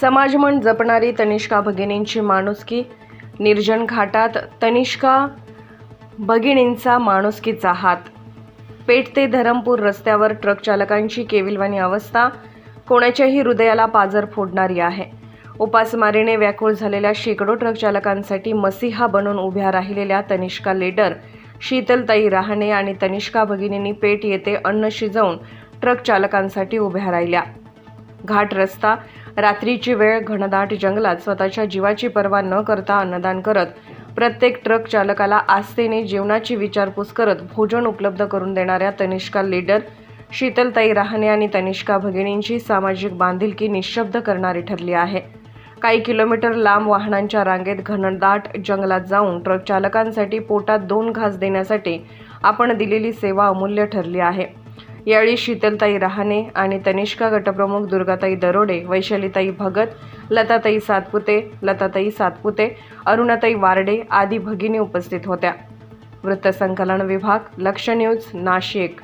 समाजमन जपणारी तनिष्का भगिनींची माणुसकी निर्जन घाटात तनिष्का भगिनींचा माणुसकीचा हात. पेठ ते धरमपूर रस्त्यावर ट्रक चालकांची केविलवाणी अवस्था कोणाच्याही हृदयाला पाजर फोडणारी आहे. उपासमारीने व्याकुळ झालेल्या शेकडो ट्रक चालकांसाठी मसिहा बनून उभ्या राहिलेल्या तनिष्का लेडर शीतलताई रहाणे आणि तनिष्का भगिनींनी पेठ येथे अन्न शिजवून ट्रक चालकांसाठी उभ्या राहिल्या. घाट रस्ता रात्रीची वेळ घनदाट जंगलात स्वतःच्या जीवाची पर्वा न करता अन्नदान करत प्रत्येक ट्रक चालकाला आस्थेने जेवणाची विचारपूस करत भोजन उपलब्ध करून देणाऱ्या तनिष्का लीडर शीतलताई रहाणे आणि तनिष्का भगिनींची सामाजिक बांधिलकी निशब्द करणारी ठरली आहे. काही किलोमीटर लांब वाहनांच्या रांगेत घनदाट जंगलात जाऊन ट्रक चालकांसाठी पोटात दोन घास देण्यासाठी आपण दिलेली सेवा अमूल्य ठरली आहे. यावेळी शीतलताई रहाणे आणि तनिष्का गटप्रमुख दुर्गाताई दरोडे वैशालीताई भगत लताताई सातपुते लताताई सातपुते अरुणाताई वारडे आदी भगिनी उपस्थित होत्या. वृत्तसंकलन विभाग लक्ष न्यूज नाशिक.